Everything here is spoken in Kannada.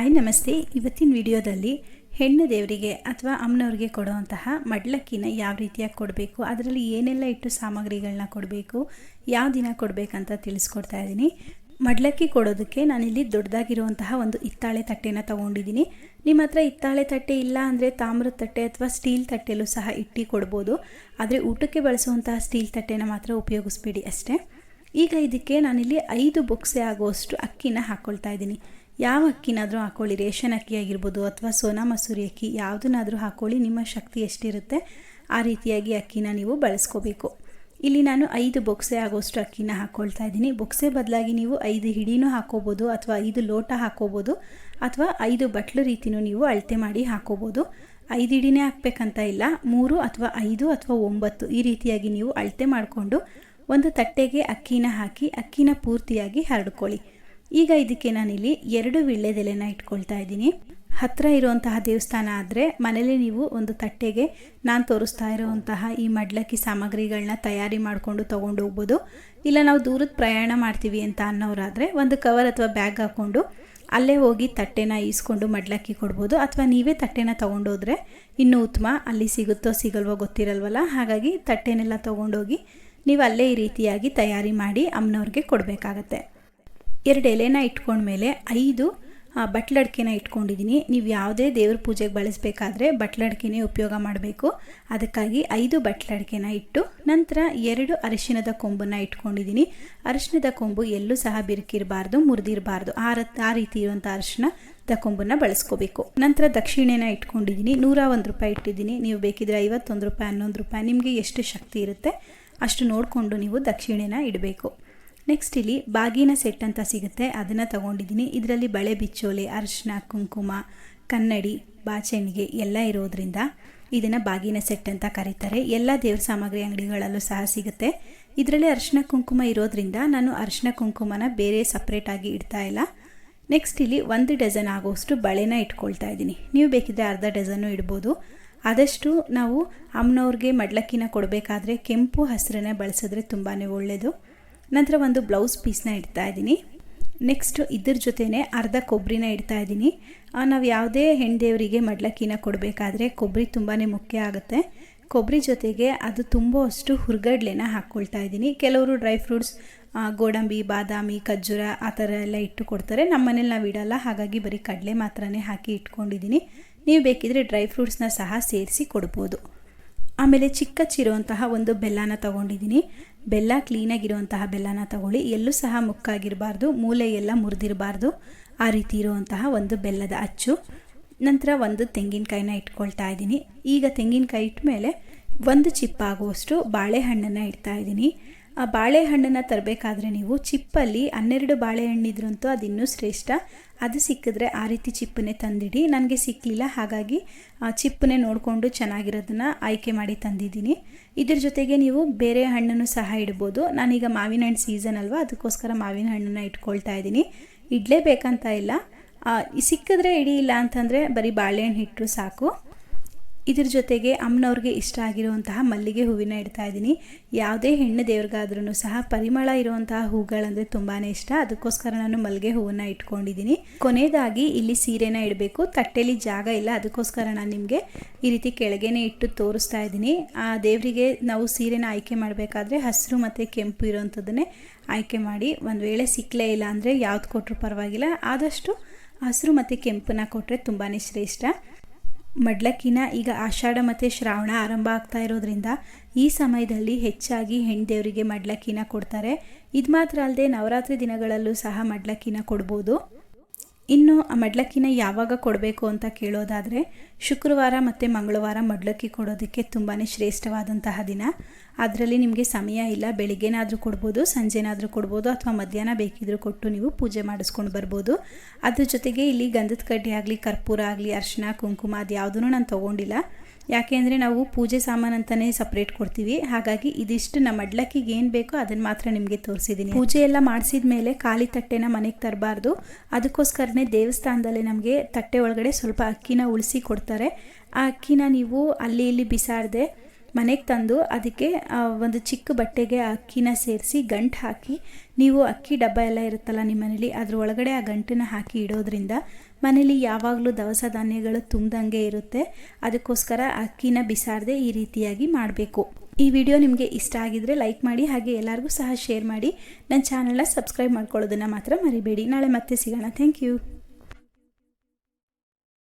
ಹಾಯ್ ನಮಸ್ತೆ. ಇವತ್ತಿನ ವಿಡಿಯೋದಲ್ಲಿ ಹೆಣ್ಣು ದೇವರಿಗೆ ಅಥವಾ ಅಮ್ಮನವ್ರಿಗೆ ಕೊಡುವಂತಹ ಮಡ್ಲಕ್ಕಿನ ಯಾವ ರೀತಿಯಾಗಿ ಕೊಡಬೇಕು, ಅದರಲ್ಲಿ ಏನೆಲ್ಲ ಇಟ್ಟು ಸಾಮಗ್ರಿಗಳನ್ನ ಕೊಡಬೇಕು, ಯಾವ ದಿನ ಕೊಡಬೇಕಂತ ತಿಳಿಸ್ಕೊಡ್ತಾ ಇದ್ದೀನಿ. ಮಡ್ಲಕ್ಕಿ ಕೊಡೋದಕ್ಕೆ ನಾನಿಲ್ಲಿ ದೊಡ್ಡದಾಗಿರುವಂತಹ ಒಂದು ಇತ್ತಾಳೆ ತಟ್ಟೆನ ತೊಗೊಂಡಿದ್ದೀನಿ. ನಿಮ್ಮ ಹತ್ರ ಇತ್ತಾಳೆ ತಟ್ಟೆ ಇಲ್ಲ ಅಂದರೆ ತಾಮ್ರದ ತಟ್ಟೆ ಅಥವಾ ಸ್ಟೀಲ್ ತಟ್ಟೆಯಲ್ಲೂ ಸಹ ಇಟ್ಟು ಕೊಡ್ಬೋದು. ಆದರೆ ಊಟಕ್ಕೆ ಬಳಸುವಂತಹ ಸ್ಟೀಲ್ ತಟ್ಟೆನ ಮಾತ್ರ ಉಪಯೋಗಿಸ್ಬೇಡಿ ಅಷ್ಟೇ. ಈಗ ಇದಕ್ಕೆ ನಾನಿಲ್ಲಿ ಐದು ಬೊಕ್ಸೆ ಆಗುವಷ್ಟು ಅಕ್ಕಿನ ಹಾಕ್ಕೊಳ್ತಾ ಇದ್ದೀನಿ. ಯಾವ ಅಕ್ಕಿನಾದರೂ ಹಾಕ್ಕೊಳ್ಳಿ ರೇಷನ್ ಅಕ್ಕಿ ಆಗಿರ್ಬೋದು ಅಥವಾ ಸೋನಾ ಮಸೂರಿ ಅಕ್ಕಿ, ಯಾವುದನ್ನಾದರೂ ಹಾಕ್ಕೊಳ್ಳಿ ನಿಮ್ಮ ಶಕ್ತಿ ಎಷ್ಟಿರುತ್ತೆ, ಆ ರೀತಿಯಾಗಿ ಅಕ್ಕಿನ ನೀವು ಬಳಸ್ಕೋಬೇಕು. ಇಲ್ಲಿ ನಾನು ಐದು ಬೊಕ್ಸೆ ಆಗೋಷ್ಟು ಅಕ್ಕಿನ ಹಾಕ್ಕೊಳ್ತಾ ಇದ್ದೀನಿ. ಬೊಕ್ಸೆ ಬದಲಾಗಿ ನೀವು ಐದು ಹಿಡಿನೂ ಹಾಕೋಬೋದು ಅಥವಾ ಐದು ಲೋಟ ಹಾಕೋಬೋದು ಅಥವಾ ಐದು ಬಟ್ಲು ರೀತಿನೂ ನೀವು ಅಳತೆ ಮಾಡಿ ಹಾಕೋಬೋದು. ಐದು ಹಿಡಿನೇ ಹಾಕ್ಬೇಕಂತ ಇಲ್ಲ. ಮೂರು ಅಥವಾ ಐದು ಅಥವಾ ಒಂಬತ್ತು ಈ ರೀತಿಯಾಗಿ ನೀವು ಅಳತೆ ಮಾಡಿಕೊಂಡು ಒಂದು ತಟ್ಟೆಗೆ ಅಕ್ಕಿನ ಹಾಕಿ ಅಕ್ಕಿನ ಪೂರ್ತಿಯಾಗಿ ಹರಡ್ಕೊಳ್ಳಿ. ಈಗ ಇದಕ್ಕೆ ನಾನಿಲ್ಲಿ ಎರಡು ವಿಳ್ಳೆದೆಲೆನ ಇಟ್ಕೊಳ್ತಾ ಇದ್ದೀನಿ. ಹತ್ತಿರ ಇರುವಂತಹ ದೇವಸ್ಥಾನ ಆದರೆ ಮನೇಲಿ ನೀವು ಒಂದು ತಟ್ಟೆಗೆ ನಾನು ತೋರಿಸ್ತಾ ಇರುವಂತಹ ಈ ಮಡ್ಲಕ್ಕಿ ಸಾಮಗ್ರಿಗಳನ್ನ ತಯಾರಿ ಮಾಡಿಕೊಂಡು ತೊಗೊಂಡು ಹೋಗ್ಬೋದು. ಇಲ್ಲ ನಾವು ದೂರದ ಪ್ರಯಾಣ ಮಾಡ್ತೀವಿ ಅಂತ ಅನ್ನೋರಾದರೆ ಒಂದು ಕವರ್ ಅಥವಾ ಬ್ಯಾಗ್ ಹಾಕ್ಕೊಂಡು ಅಲ್ಲೇ ಹೋಗಿ ತಟ್ಟೆನ ಈಸ್ಕೊಂಡು ಮಡ್ಲಕ್ಕಿ ಕೊಡ್ಬೋದು. ಅಥವಾ ನೀವೇ ತಟ್ಟೆನ ತೊಗೊಂಡೋದ್ರೆ ಇನ್ನೂ ಉತ್ತಮ, ಅಲ್ಲಿ ಸಿಗುತ್ತೋ ಸಿಗಲ್ವೋ ಗೊತ್ತಿರಲ್ವಲ್ಲ? ಹಾಗಾಗಿ ತಟ್ಟೆನೆಲ್ಲ ತೊಗೊಂಡೋಗಿ ನೀವು ಅಲ್ಲೇ ಈ ರೀತಿಯಾಗಿ ತಯಾರಿ ಮಾಡಿ ಅಮ್ಮನವ್ರಿಗೆ ಕೊಡಬೇಕಾಗತ್ತೆ. ಎರಡು ಎಲೆನ ಇಟ್ಕೊಂಡ್ಮೇಲೆ ಐದು ಬಟ್ಲಡ್ಕೆನ ಇಟ್ಕೊಂಡಿದ್ದೀನಿ ನೀವು ಯಾವುದೇ ದೇವ್ರ ಪೂಜೆಗೆ ಬಳಸಬೇಕಾದ್ರೆ ಬಟ್ಲಡ್ಕೆನೇ ಉಪಯೋಗ ಮಾಡಬೇಕು. ಅದಕ್ಕಾಗಿ ಐದು ಬಟ್ಲಡ್ಕೆನ ಇಟ್ಟು ನಂತರ ಎರಡು ಅರಿಶಿಣದ ಕೊಂಬನ್ನು ಇಟ್ಕೊಂಡಿದ್ದೀನಿ ಅರಿಶಿಣದ ಕೊಂಬು ಎಲ್ಲೂ ಸಹ ಬಿರುಕಿರಬಾರ್ದು, ಮುರಿದಿರಬಾರ್ದು. ಆ ಆ ರೀತಿ ಇರುವಂಥ ಅರಿಶಿಣದ ಕೊಂಬನ್ನು ಬಳಸ್ಕೋಬೇಕು. ನಂತರ ದಕ್ಷಿಣೆನ ಇಟ್ಕೊಂಡಿದ್ದೀನಿ ನೂರ ಒಂದು ರೂಪಾಯಿ ಇಟ್ಟಿದ್ದೀನಿ ನೀವು ಬೇಕಿದ್ರೆ ಐವತ್ತೊಂದು ರೂಪಾಯಿ, ಹನ್ನೊಂದು ರೂಪಾಯಿ, ನಿಮಗೆ ಎಷ್ಟು ಶಕ್ತಿ ಇರುತ್ತೆ ಅಷ್ಟು ನೋಡಿಕೊಂಡು ನೀವು ದಕ್ಷಿಣೆನ ಇಡಬೇಕು. ನೆಕ್ಸ್ಟ್ ಇಲ್ಲಿ ಬಾಗಿನ ಸೆಟ್ ಅಂತ ಸಿಗುತ್ತೆ. ಅದನ್ನು ತಗೊಂಡಿದ್ದೀನಿ. ಇದರಲ್ಲಿ ಬಳೆ ಬಿಚ್ಚೋಲೆ ಅರಿಶಿನ ಕುಂಕುಮ, ಕನ್ನಡಿ, ಬಾಚಣಿಗೆ ಎಲ್ಲ ಇರೋದ್ರಿಂದ ಇದನ್ನು ಬಾಗಿನ ಸೆಟ್ ಅಂತ ಕರೀತಾರೆ. ಎಲ್ಲ ದೇವ್ರ ಸಾಮಗ್ರಿ ಅಂಗಡಿಗಳಲ್ಲೂ ಸಹ ಸಿಗುತ್ತೆ. ಇದರಲ್ಲಿ ಅರಿಶಿನ ಕುಂಕುಮ ಇರೋದ್ರಿಂದ ನಾನು ಅರಿಶಿನ ಕುಂಕುಮನ ಬೇರೆ ಸಪ್ರೇಟಾಗಿ ಇಡ್ತಾ ಇಲ್ಲ. ನೆಕ್ಸ್ಟ್ ಇಲ್ಲಿ ಒಂದು ಡಜನ್ ಆಗೋಷ್ಟು ಬಳೆನ ಇಟ್ಕೊಳ್ತಾ ಇದ್ದೀನಿ. ನೀವು ಬೇಕಿದ್ದರೆ ಅರ್ಧ ಡಜನ್ನು ಇಡ್ಬೋದು. ಆದಷ್ಟು ನಾವು ಅಮ್ಮನವ್ರಿಗೆ ಮಡ್ಲಕ್ಕಿನ ಕೊಡಬೇಕಾದ್ರೆ ಕೆಂಪು ಹಸಿರನ್ನೇ ಬಳಸಿದ್ರೆ ತುಂಬಾ ಒಳ್ಳೆಯದು ನಂತರ ಒಂದು ಬ್ಲೌಸ್ ಪೀಸ್ನ ಇಡ್ತಾ ಇದ್ದೀನಿ. ನೆಕ್ಸ್ಟು ಇದ್ರ ಜೊತೆನೇ ಅರ್ಧ ಕೊಬ್ಬರಿನ ಇಡ್ತಾ ಇದ್ದೀನಿ. ನಾವು ಯಾವುದೇ ಹೆಣ್ದೇವರಿಗೆ ಮಡ್ಲಕ್ಕಿನ ಕೊಡಬೇಕಾದ್ರೆ ಕೊಬ್ಬರಿ ತುಂಬಾ ಮುಖ್ಯ ಆಗುತ್ತೆ. ಕೊಬ್ಬರಿ ಜೊತೆಗೆ ಅದು ತುಂಬುವಷ್ಟು ಹುರ್ಗಡ್ಲೆನ ಹಾಕ್ಕೊಳ್ತಾ ಇದ್ದೀನಿ. ಕೆಲವರು ಡ್ರೈ ಫ್ರೂಟ್ಸ್ ಗೋಡಂಬಿ, ಬಾದಾಮಿ, ಖರ್ಜೂರ ಆ ಥರ ಎಲ್ಲ ಇಟ್ಟು ಕೊಡ್ತಾರೆ. ನಮ್ಮ ಮನೇಲಿ ನಾವು ಇಡಲ್ಲ, ಹಾಗಾಗಿ ಬರೀ ಕಡಲೆ ಮಾತ್ರನೇ ಹಾಕಿ ಇಟ್ಕೊಂಡಿದ್ದೀನಿ. ನೀವು ಬೇಕಿದ್ರೆ ಡ್ರೈ ಫ್ರೂಟ್ಸ್ನ ಸಹ ಸೇರಿಸಿ ಕೊಡ್ಬೋದು. ಆಮೇಲೆ ಚಿಕ್ಕ ಚಿರುವಂತಹ ಒಂದು ಬೆಲ್ಲನ ತಗೊಂಡಿದ್ದೀನಿ. ಬೆಲ್ಲ ಕ್ಲೀನಾಗಿರುವಂತಹ ಬೆಲ್ಲನ ತಗೊಳ್ಳಿ. ಎಲ್ಲೂ ಸಹ ಮುಕ್ಕಾಗಿರಬಾರ್ದು. ಮೂಲೆಯೆಲ್ಲ ಮುರಿದಿರಬಾರ್ದು. ಆ ರೀತಿ ಇರುವಂತಹ ಒಂದು ಬೆಲ್ಲದ ಅಚ್ಚು. ನಂತರ ಒಂದು ತೆಂಗಿನಕಾಯಿನ ಇಟ್ಕೊಳ್ತಾ ಇದ್ದೀನಿ. ಈಗ ತೆಂಗಿನಕಾಯಿ ಇಟ್ಟ ಮೇಲೆ ಒಂದು ಚಿಪ್ಪಾಗುವಷ್ಟು ಬಾಳೆಹಣ್ಣನ್ನು ಇಡ್ತಾ ಇದ್ದೀನಿ. ಆ ಬಾಳೆಹಣ್ಣನ್ನು ತರಬೇಕಾದ್ರೆ ನೀವು ಚಿಪ್ಪಲ್ಲಿ ಹನ್ನೆರಡು ಬಾಳೆಹಣ್ಣಿದ್ರಂತೂ ಅದು ಇನ್ನೂ ಶ್ರೇಷ್ಠ. ಅದು ಸಿಕ್ಕಿದ್ರೆ ಆ ರೀತಿ ಚಿಪ್ಪನ್ನೇ ತಂದಿಡಿ. ನನಗೆ ಸಿಕ್ಕಲಿಲ್ಲ ಹಾಗಾಗಿ, ಆ, ಚಿಪ್ಪನ್ನೇ ನೋಡಿಕೊಂಡು ಚೆನ್ನಾಗಿರೋದನ್ನು ಆಯ್ಕೆ ಮಾಡಿ ತಂದಿದ್ದೀನಿ. ಇದ್ರ ಜೊತೆಗೆ ನೀವು ಬೇರೆ ಹಣ್ಣನ್ನು ಸಹ ಇಡ್ಬೋದು. ನಾನೀಗ ಮಾವಿನ ಹಣ್ಣು ಸೀಸನ್ ಅಲ್ವಾ, ಅದಕ್ಕೋಸ್ಕರ ಮಾವಿನ ಹಣ್ಣನ್ನು ಇಟ್ಕೊಳ್ತಾ ಇದ್ದೀನಿ. ಇಡಲೇಬೇಕಂತ ಇಲ್ಲ. ಸಿಕ್ಕಿದ್ರೆ ಇಡಿ ಇಲ್ಲ ಅಂತಂದರೆ ಬರೀ ಬಾಳೆಹಣ್ಣು ಹಿಟ್ಟರು ಸಾಕು. ಇದ್ರ ಜೊತೆಗೆ ಅಮ್ಮನವ್ರಿಗೆ ಇಷ್ಟ ಆಗಿರುವಂತಹ ಮಲ್ಲಿಗೆ ಹೂವಿನ ಇಡ್ತಾ ಇದ್ದೀನಿ. ಯಾವುದೇ ಹೆಣ್ಣು ದೇವ್ರಿಗಾದ್ರೂ ಸಹ ಪರಿಮಳ ಇರುವಂತಹ ಹೂಗಳಂದರೆ ತುಂಬಾ ಇಷ್ಟ. ಅದಕ್ಕೋಸ್ಕರ ನಾನು ಮಲ್ಲಿಗೆ ಹೂವನ್ನ ಇಟ್ಕೊಂಡಿದ್ದೀನಿ. ಕೊನೆಯದಾಗಿ ಇಲ್ಲಿ ಸೀರೆನ ಇಡಬೇಕು. ತಟ್ಟೆಲಿ ಜಾಗ ಇಲ್ಲ. ಅದಕ್ಕೋಸ್ಕರ ನಾನು ನಿಮಗೆ ಈ ರೀತಿ ಕೆಳಗೆನೇ ಇಟ್ಟು ತೋರಿಸ್ತಾ ಇದ್ದೀನಿ. ಆ ದೇವರಿಗೆ ನಾವು ಸೀರೆನ ಆಯ್ಕೆ ಮಾಡಬೇಕಾದ್ರೆ ಹಸಿರು ಮತ್ತು ಕೆಂಪು ಇರೋವಂಥದ್ದನ್ನೇ ಆಯ್ಕೆ ಮಾಡಿ ಒಂದು ವೇಳೆ ಸಿಕ್ಕಲೇ ಇಲ್ಲ ಅಂದರೆ ಯಾವ್ದು ಕೊಟ್ಟರು ಪರವಾಗಿಲ್ಲ. ಆದಷ್ಟು ಹಸಿರು ಮತ್ತು ಕೆಂಪನ್ನ ಕೊಟ್ಟರೆ ತುಂಬಾ ಶ್ರೇಷ್ಠ. ಮಡ್ಲಕ್ಕಿನ ಈಗ ಆಷಾಢ ಮತ್ತು ಶ್ರಾವಣ ಆರಂಭ ಆಗ್ತಾ ಇರೋದ್ರಿಂದ ಈ ಸಮಯದಲ್ಲಿ ಹೆಚ್ಚಾಗಿ ಹೆಣ್ದೇವರಿಗೆ ಮಡ್ಲಕ್ಕಿನ ಕೊಡ್ತಾರೆ. ಇದು ಮಾತ್ರ ಅಲ್ಲದೆ ನವರಾತ್ರಿ ದಿನಗಳಲ್ಲೂ ಸಹ ಮಡ್ಲಕ್ಕಿನ ಕೊಡ್ಬೋದು. ಇನ್ನು ಆ ಮಡ್ಲಕ್ಕಿನ ಯಾವಾಗ ಕೊಡಬೇಕು ಅಂತ ಕೇಳೋದಾದರೆ ಶುಕ್ರವಾರ ಮತ್ತು ಮಂಗಳವಾರ ಮಡ್ಲಕ್ಕಿ ಕೊಡೋದಕ್ಕೆ ತುಂಬಾ ಶ್ರೇಷ್ಠವಾದಂತಹ ದಿನ. ಅದರಲ್ಲಿ ನಿಮಗೆ ಸಮಯ ಇಲ್ಲ, ಬೆಳಿಗ್ಗೆನಾದರೂ ಕೊಡ್ಬೋದು, ಸಂಜೆನಾದರೂ ಕೊಡ್ಬೋದು ಅಥವಾ ಮಧ್ಯಾಹ್ನ ಬೇಕಿದ್ರೂ ಕೊಟ್ಟು ನೀವು ಪೂಜೆ ಮಾಡಿಸ್ಕೊಂಡು ಬರ್ಬೋದು. ಅದ್ರ ಜೊತೆಗೆ ಇಲ್ಲಿ ಗಂಧದ ಕಡ್ಡಿ ಆಗಲಿ, ಕರ್ಪೂರ ಆಗಲಿ ಅರ್ಶಿನ ಕುಂಕುಮ ಅದು ಯಾವುದೂ ನಾನು ತೊಗೊಂಡಿಲ್ಲ. ಯಾಕೆ ಅಂದರೆ ನಾವು ಪೂಜೆ ಸಾಮಾನು ಅಂತಲೇ ಸಪ್ರೇಟ್ ಕೊಡ್ತೀವಿ. ಹಾಗಾಗಿ ಇದಿಷ್ಟು ನಮ್ಮ ಅಡ್ಲಕ್ಕಿಗೆ ಏನು ಬೇಕೋ ಅದನ್ನು ಮಾತ್ರ ನಿಮಗೆ ತೋರಿಸಿದ್ದೀನಿ ಪೂಜೆ ಎಲ್ಲ ಮಾಡಿಸಿದ ಮೇಲೆ ಖಾಲಿ ತಟ್ಟೆನ ಮನೆಗೆ ತರಬಾರ್ದು. ಅದಕ್ಕೋಸ್ಕರನೇ ದೇವಸ್ಥಾನದಲ್ಲೇ ನಮಗೆ ತಟ್ಟೆ ಒಳಗಡೆ ಸ್ವಲ್ಪ ಅಕ್ಕಿನ ಉಳಿಸಿ ಕೊಡ್ತಾರೆ. ಆ ಅಕ್ಕಿನ ನೀವು ಅಲ್ಲಿ ಇಲ್ಲಿ ಬಿಸಾಡದೆ ಮನೆಗೆ ತಂದು ಅದಕ್ಕೆ ಒಂದು ಚಿಕ್ಕ ಬಟ್ಟೆಗೆ ಅಕ್ಕಿನ ಸೇರಿಸಿ ಗಂಟು ಹಾಕಿ, ನೀವು ಅಕ್ಕಿ ಡಬ್ಬ ಎಲ್ಲ ಇರುತ್ತಲ್ಲ ನಿಮ್ಮ ಮನೇಲಿ, ಅದ್ರ ಒಳಗಡೆ ಆ ಗಂಟನ್ನ ಹಾಕಿ ಇಡೋದ್ರಿಂದ ಮನೇಲಿ ಯಾವಾಗಲೂ ದವಸ ಧಾನ್ಯಗಳು ತುಂಬ್ದಂಗೆ ಇರುತ್ತೆ. ಅದಕ್ಕೋಸ್ಕರ ಅಕ್ಕಿನ ಬಿಸಾಡದೆ ಈ ರೀತಿಯಾಗಿ ಮಾಡಬೇಕು. ಈ ವಿಡಿಯೋ ನಿಮಗೆ ಇಷ್ಟ ಆಗಿದ್ರೆ ಲೈಕ್ ಮಾಡಿ, ಹಾಗೆ ಎಲ್ಲರಿಗೂ ಸಹ ಶೇರ್ ಮಾಡಿ. ನನ್ನ ಚಾನಲ್ನ ಸಬ್ಸ್ಕ್ರೈಬ್ ಮಾಡ್ಕೊಳ್ಳೋದನ್ನು ಮಾತ್ರ ಮರಿಬೇಡಿ. ನಾಳೆ ಮತ್ತೆ ಸಿಗೋಣ. Thank you.